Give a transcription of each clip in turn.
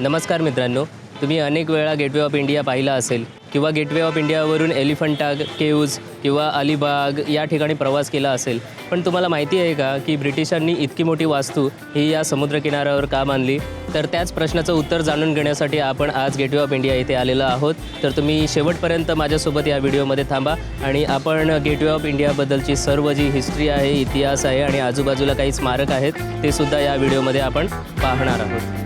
नमस्कार मित्रांनो तुम्ही अनेक वेळा गेटवे ऑफ इंडिया पाहिला असेल किंवा गेटवे ऑफ इंडियावरून एलिफंटा केव्ज किंवा अलिबाग या ठिकाणी प्रवास केला असेल. पण तुम्हाला माहिती आहे का की ब्रिटिशांनी इतकी मोठी वास्तू ही या समुद्रकिनाऱ्यावर का मानली? तर त्याच प्रश्नाचं उत्तर जाणून घेण्यासाठी आपण आज गेटवे ऑफ इंडिया इथे आलेलो आहोत. तर तुम्ही शेवटपर्यंत माझ्यासोबत या व्हिडिओमध्ये थांबा आणि आपण गेटवे ऑफ इंडियाबद्दलची सर्व जी हिस्ट्री आहे इतिहास आहे आणि आजूबाजूला काही स्मारक आहेत ते सुद्धा या व्हिडिओमध्ये आपण पाहणार आहोत.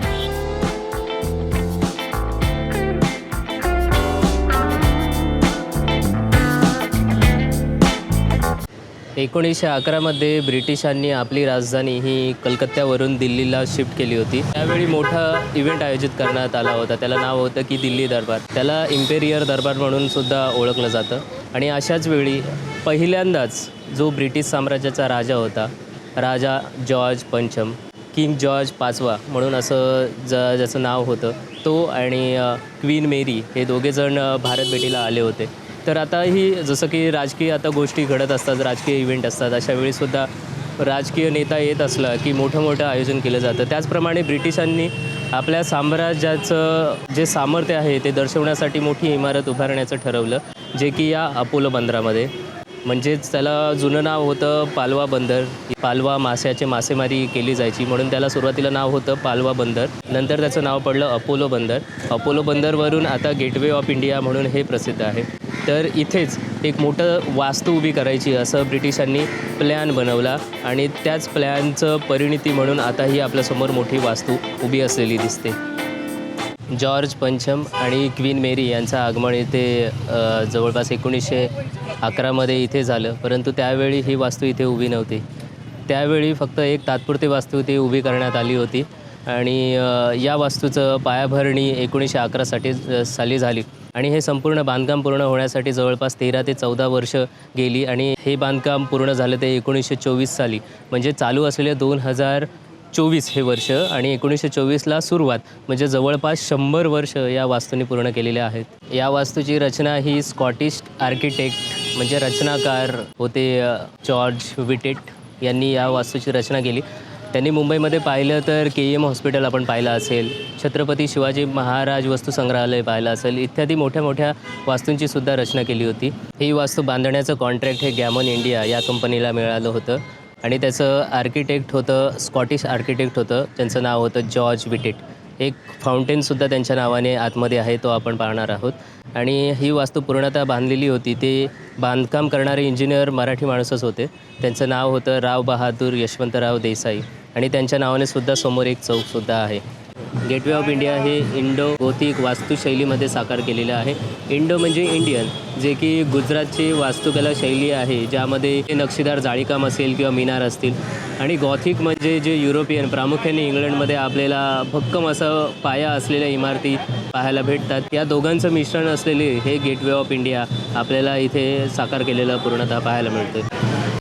एकोणीसशे अकरामध्ये ब्रिटिशांनी आपली राजधानी ही कलकत्त्यावरून दिल्लीला शिफ्ट केली होती. त्यावेळी मोठा इव्हेंट आयोजित करण्यात आला होता. त्याला नाव होतं की दिल्ली दरबार. त्याला इम्पेरियर दरबार म्हणून सुद्धा ओळखलं जातं. आणि अशाच वेळी पहिल्यांदाच जो ब्रिटिश साम्राज्याचा राजा होता राजा जॉर्ज पंचम किंग जॉर्ज पाचवा म्हणून असं ज ज्याचं नाव होतं तो आणि क्वीन मेरी हे दोघेजण भारत भेटीला आले होते. तर आता ही जसं की राजकीय आता गोष्टी घडत असतात राजकीय इव्हेंट असतात अशा वेळीसुद्धा राजकीय नेता येत असला की मोठं मोठं आयोजन केलं जातं. त्याचप्रमाणे ब्रिटिशांनी आपल्या साम्राज्याचं जे सामर्थ्य आहे ते दर्शवण्यासाठी मोठी इमारत उभारण्याचं ठरवलं जे की या अपोलो बंदरामध्ये. म्हणजेच त्याला जुनं नाव होतं पालवा बंदर. पालवा माश्याचे मासेमारी केली जायची म्हणून त्याला सुरुवातीला नाव होतं पालवा बंदर. नंतर त्याचं नाव पडलं अपोलो बंदर. अपोलो बंदरवरून आता गेटवे ऑफ इंडिया म्हणून हे प्रसिद्ध आहे. तर इथेच एक मोठं वास्तू उभी करायची असं ब्रिटिशांनी प्लॅन बनवला आणि त्याच प्लॅनचं परिणिती म्हणून आता ही आपल्यासमोर मोठी वास्तू उभी असलेली दिसते. जॉर्ज पंचम आणि क्वीन मेरी यांचं आगमन इथे जवळपास एकोणीसशे अकरामध्ये इथे झालं परंतु त्यावेळी ही वास्तू इथे उभी नव्हती. त्यावेळी फक्त एक तात्पुरती वास्तू इथे उभी करण्यात आली होती आणि या वास्तूचं पायाभरणी एकोणीसशे अकरासाठी साली झाली. आणि हे संपूर्ण बांधकाम पूर्ण होण्यासाठी जवळपास तेरा ते चौदा वर्ष गेली आणि हे बांधकाम पूर्ण झालं ते एकोणीसशे चोवीस साली. म्हणजे चालू असलेले दोन हजार चोवीस हे वर्ष आणि एकोणीसशे चोवीसला सुरुवात म्हणजे जवळपास शंभर वर्ष या वास्तूने पूर्ण केलेल्या आहेत. या वास्तूची रचना ही स्कॉटिश आर्किटेक्ट म्हणजे रचनाकार होते जॉर्ज विटेट यांनी या वास्तूची रचना केली. त्यांनी मुंबईमध्ये पाहिलं तर के एम हॉस्पिटल आपण पाहिलं असेल छत्रपती शिवाजी महाराज वस्तू संग्रहालय पाहिलं असेल इत्यादी मोठ्या मोठ्या वास्तूंची सुद्धा रचना केली होती. ही वास्तू बांधण्याचं कॉन्ट्रॅक्ट हे गॅमन इंडिया या कंपनीला मिळालं होतं आणि त्याचं आर्किटेक्ट होतं स्कॉटिश आर्किटेक्ट होतं त्यांचं नाव होतं जॉर्ज विटेट. एक फाउंटेनसुद्धा त्यांच्या नावाने आतमध्ये आहे तो आपण पाहणार आहोत. आणि ही वास्तू पूर्णतः बांधलेली होती. ते बांधकाम करणारे इंजिनियर मराठी माणूसच होते. त्यांचं नाव होतं राव बहादूर यशवंतराव देसाई. आणि त्यांच्या नावाने सुद्धा समोर एक चौकसुद्धा आहे. गेटवे ऑफ इंडिया हे इंडो गोथिक वास्तुशैलीमध्ये साकार केलेलं आहे. इंडो म्हणजे इंडियन जे की गुजरातची वास्तुकला शैली आहे ज्यामध्ये नक्षीदार जाळीकाम असेल किंवा मिनार असतील. आणि गॉथिक म्हणजे जे युरोपियन प्रामुख्याने इंग्लंडमध्ये आपल्याला भक्कम असं पाया असलेल्या इमारती पाहायला भेटतात. या दोघांचं मिश्रण असलेले हे गेटवे ऑफ इंडिया आपल्याला इथे साकार केलेलं पूर्णतः पाहायला मिळते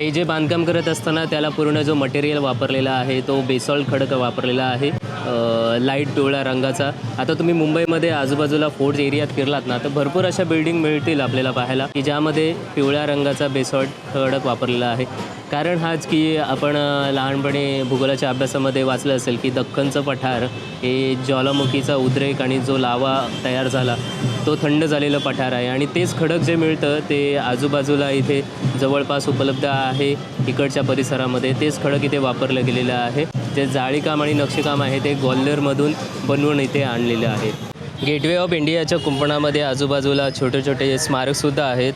हे जे बांधकाम करत असताना त्याला पूर्ण जो मटेरियल वापरलेला आहे तो बेसॉल्ट खडक वापरलेला आहे. लाइट पिवळ्या रंगाचा. आता तुम्ही मुंबईमध्ये आजूबाजूला फोर्ट एरियात फिरलात ना तर भरपूर अशा बिल्डिंग मिळतील आपल्याला पाहायला की ज्यामध्ये पिवळ्या रंगाचा बेसॉल्ट खडक वापरलेला आहे. कारण हाच की आपण लहानपणी भूगोलाच्या अभ्यासामध्ये वाचलं असेल की दख्खनचं पठार हे ज्वालामुखीचा उद्रेक आणि जो लावा तयार झाला तो थंड झालेलं पठार आहे. आणि तेच खडक जे मिळतं ते आजूबाजूला इथे जवळपास उपलब्ध आहे इकडच्या परिसरामध्ये. तेच खडक इथे वापरलं गेलेलं आहे. जे जाळीकाम आणि नक्षीकाम आहे ते ग्वाल्हेरमधून बनवून इथे आणलेलं आहे. गेटवे ऑफ इंडियाच्या कुंपणामध्ये आजूबाजूला छोटे छोटे स्मारकसुद्धा आहेत.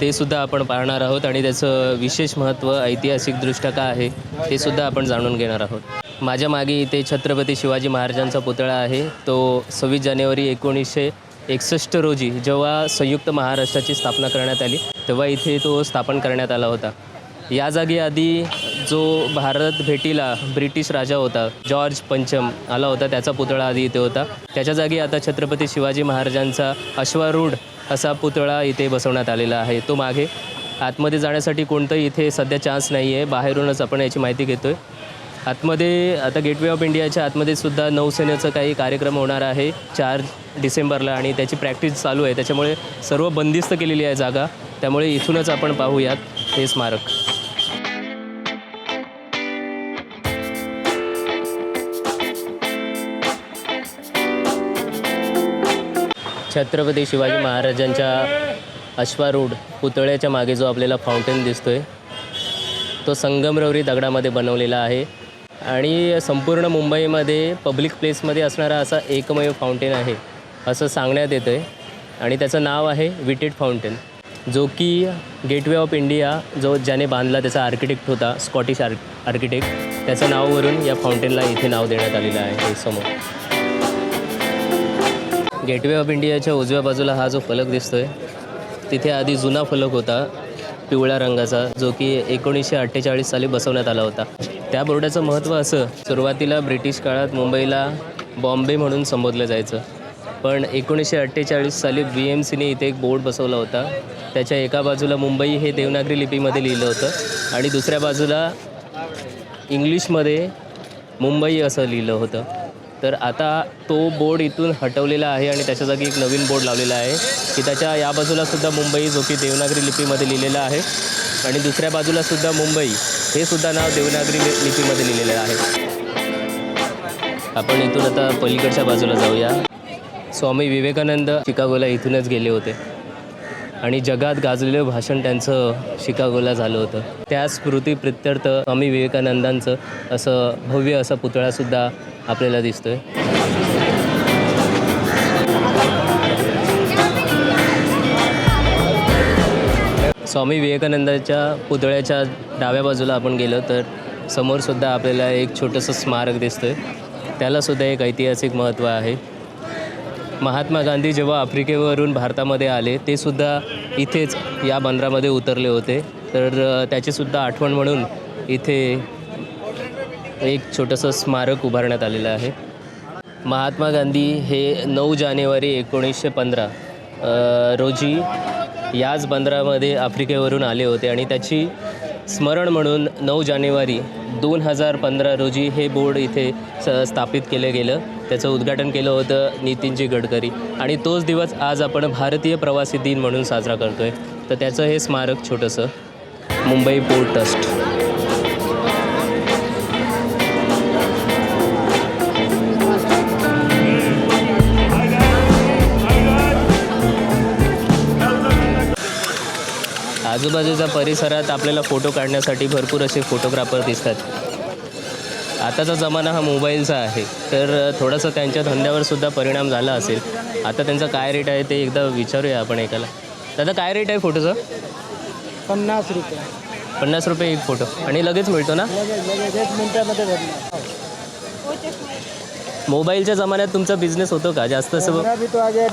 ते सुद्धा आपण पाहणार आहोत आणि त्याचं विशेष महत्त्व ऐतिहासिकदृष्ट्या काय आहे ते सुद्धा आपण जाणून घेणार आहोत. माझ्या मागे इथे छत्रपती शिवाजी महाराजांचा पुतळा आहे. तो सव्वीस जानेवारी एकोणीसशे एकसष्ट रोजी जेव्हा संयुक्त महाराष्ट्राची स्थापना करण्यात आली तेव्हा इथे तो स्थापन करण्यात आला होता. या जागी आधी जो भारत भेटीला ब्रिटिश राजा होता जॉर्ज पंचम आला होता त्याचा पुतळा आधी इथे होता. त्याच्या जागी आता छत्रपती शिवाजी महाराजांचा अश्वारूढ असा पुतळा इथे बसवण्यात आलेला आहे. तो मागे आतमध्ये जाण्यासाठी कोणतंही इथे सध्या चान्स नाही आहे बाहेरूनच आपण याची माहिती घेतो आहे आतमध्ये आता गेटवे ऑफ इंडियाच्या आतमध्ये सुद्धा नौसेनेचं काही कार्यक्रम होणार आहे चार डिसेंबरला आणि त्याची प्रॅक्टिस चालू आहे. त्याच्यामुळे सर्व बंदिस्त केलेली आहे जागा. त्यामुळे इथूनच आपण पाहूयात हे स्मारक. छत्रपती शिवाजी महाराजांच्या अश्वारूढ पुतळ्याच्या मागे जो आपल्याला फाउंटेन आहे तो संगमरवरी दगडामध्ये बनवलेला आहे. आणि संपूर्ण मुंबईमध्ये पब्लिक प्लेसमध्ये असणारा असा एकमेव फाउंटेन आहे असं सांगण्यात येतं आहे आणि त्याचं नाव आहे विटेड फाउंटेन जो की गेटवे ऑफ इंडिया जो ज्याने बांधला त्याचा आर्किटेक्ट होता स्कॉटिश आर्क आर्किटेक्ट त्याच्या नावावरून या फाउंटेनला इथे नाव देण्यात आलेलं आहे समोर. गेटवे ऑफ इंडियाच्या उजव्या बाजूला हा जो फलक दिसतोय तिथे आधी जुना फलक होता पिवळ्या रंगाचा जो की एकोणीसशे अठ्ठेचाळीस साली बसवण्यात आला होता. त्या बोर्डाचं महत्त्व असं सुरुवातीला ब्रिटिश काळात मुंबईला बॉम्बे म्हणून संबोधलं जायचं. पण एकोणीसशे अठ्ठेचाळीस साली बी एम सीने इथे एक बोर्ड बसवला होता. त्याच्या एका बाजूला मुंबई हे देवनागरी लिपीमध्ये लिहिलं होतं आणि दुसऱ्या बाजूला इंग्लिशमध्ये मुंबई असं लिहिलं होतं. तर आता तो बोर्ड इथून हटवलेला आहे आणि त्याच्या जागी एक नवीन बोर्ड लावलेला आहे की त्याच्या या बाजूला सुद्धा मुंबई जो की देवनागरी लिपीमध्ये लिहिलेला आहे आणि दुसऱ्या बाजूला सुद्धा मुंबई हे सुद्धा नाव देवनागरी लिपीमध्ये लिहिलेलं आहे. आपण इथून आता पलीकडच्या बाजूला जाऊया. स्वामी विवेकानंद शिकागोला इथूनच गेले होते. आणि जगात गाजलेलं भाषण त्यांचं शिकागोला झालं होतं. त्या स्मृती प्रित्यर्थ स्वामी विवेकानंदांचं असं भव्य असा पुतळासुद्धा आपल्याला दिसतोय. स्वामी विवेकानंदाच्या पुतळ्याच्या डाव्या बाजूला आपण गेलो तर समोरसुद्धा आपल्याला एक छोटंसं स्मारक दिसतंय. त्यालासुद्धा एक ऐतिहासिक महत्त्व आहे. महात्मा गांधी जेव्हा आफ्रिकेवरून भारतामध्ये आले ते सुद्धा इथेच या बंदरामध्ये उतरले होते. तर त्याचीसुद्धा आठवण म्हणून इथे एक छोटंसं स्मारक उभारण्यात आलेलं आहे. महात्मा गांधी हे नऊ जानेवारी एकोणीसशे पंधरा रोजी याच बंदरामध्ये आफ्रिकेवरून आले होते आणि त्याची स्मरण म्हणून नऊ जानेवारी दोन हजार पंधरा रोजी हे बोर्ड इथे स स्थापित केलं गेलं. त्याचं उद्घाटन केलं होतं नितीनजी गडकरी. आणि तोच दिवस आज आपण भारतीय प्रवासी दिन म्हणून साजरा करतो आहे तर त्याचं हे स्मारक छोटंसं मुंबई पोर्ट ट्रस्ट. आजूबाजूच्या परिसरात आपल्याला फोटो काढण्यासाठी भरपूर असे फोटोग्राफर दिसतात. आताचा जमाना हा मोबाईलचा आहे. तर थोडासा त्यांच्या धंद्यावर सुद्धा परिणाम झाला असेल. आता त्यांचा काय रेट आहे ते एकदा विचारूया आपण एकाला. दादा काय रेट आहे फोटोचा? पन्नास रुपये. पन्नास रुपये एक फोटो. आणि लगेच मिळतो ना? लगेच लगेच एक मिनिटामध्ये मोबाईलच्या जमान्यात तुमचा बिझनेस होतो का? जास्त असं भी तो आ गया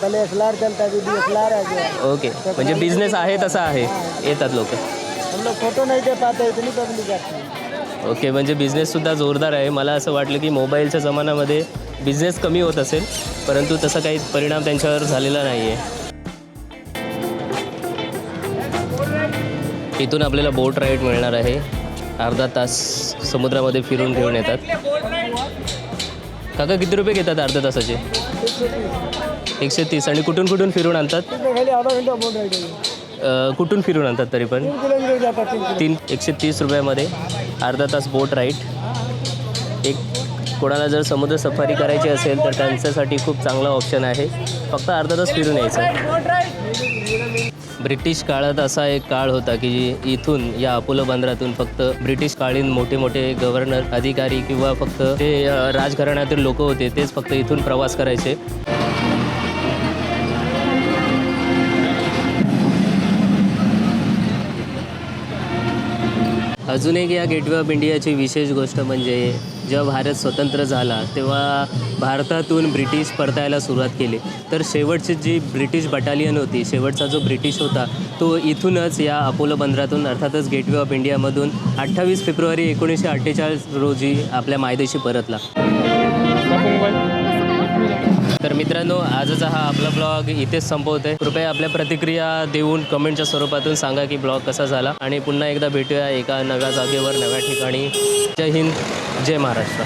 पहले चलता है आ गया ओके म्हणजे बिझनेस आहे तसा आहे. येतात लोक. हम लोग फोटो नहीं दे पाते इतनी पब्लिक आती है ओके म्हणजे बिझनेससुद्धा जोरदार आहे. मला असं वाटलं की मोबाईलच्या जमान्यामध्ये बिझनेस कमी होत असेल परंतु तसा काही परिणाम त्यांच्यावर झालेला नाही आहे इथून आपल्याला बोट राईड मिळणार आहे. अर्धा तास समुद्रामध्ये फिरून घेऊन येतात. काका किती रुपये घेतात अर्ध्या तासाचे? एकशे तीस. आणि कुठून कुठून फिरून आणतात? खाली आधा घंटा अ, कुठून फिरून आणतात तरी पण? तीन किलोमीटर तीन तीन एकशे तीस रुपयामध्ये. अर्धा तास बोट राईड कोणाला जर समुद्र सफारी करायची असेल तर त्यांच्यासाठी खूप चांगला ऑप्शन आहे. फक्त अर्धा तास फिरून यायचं. ब्रिटिश काळात असा एक काळ होता की इथून या अपोलो बंदरातून फक्त ब्रिटिश काळीन मोठे मोठे गव्हर्नर अधिकारी किंवा फक्त ते राजघराण्यातील लोक होते तेच फक्त इथून प्रवास करायचे. अजून एक या गेटवे ऑफ इंडियाची विशेष गोष्ट म्हणजे जेव्हा भारत स्वतंत्र झाला तेव्हा भारतातून ब्रिटिश परतायला सुरुवात केली. तर शेवटची जी ब्रिटिश बटालियन होती शेवटचा जो ब्रिटिश होता तो इथूनच या अपोलो बंदरातून अर्थातच गेटवे ऑफ इंडियामधून अठ्ठावीस फेब्रुवारी एकोणीसशे अठ्ठेचाळीस रोजी आपल्या मायदेशी परतला. तर मित्रांनो आजचा हा आपला ब्लॉग इथेच संपवतोय. कृपया आपल्या प्रतिक्रिया देऊन कमेंटच्या स्वरूपातून सांगा की ब्लॉग कसा झाला. आणि पुन्हा एकदा भेटूया एका नव्या जागेवर नव्या ठिकाणी. जय हिंद जय महाराष्ट्र.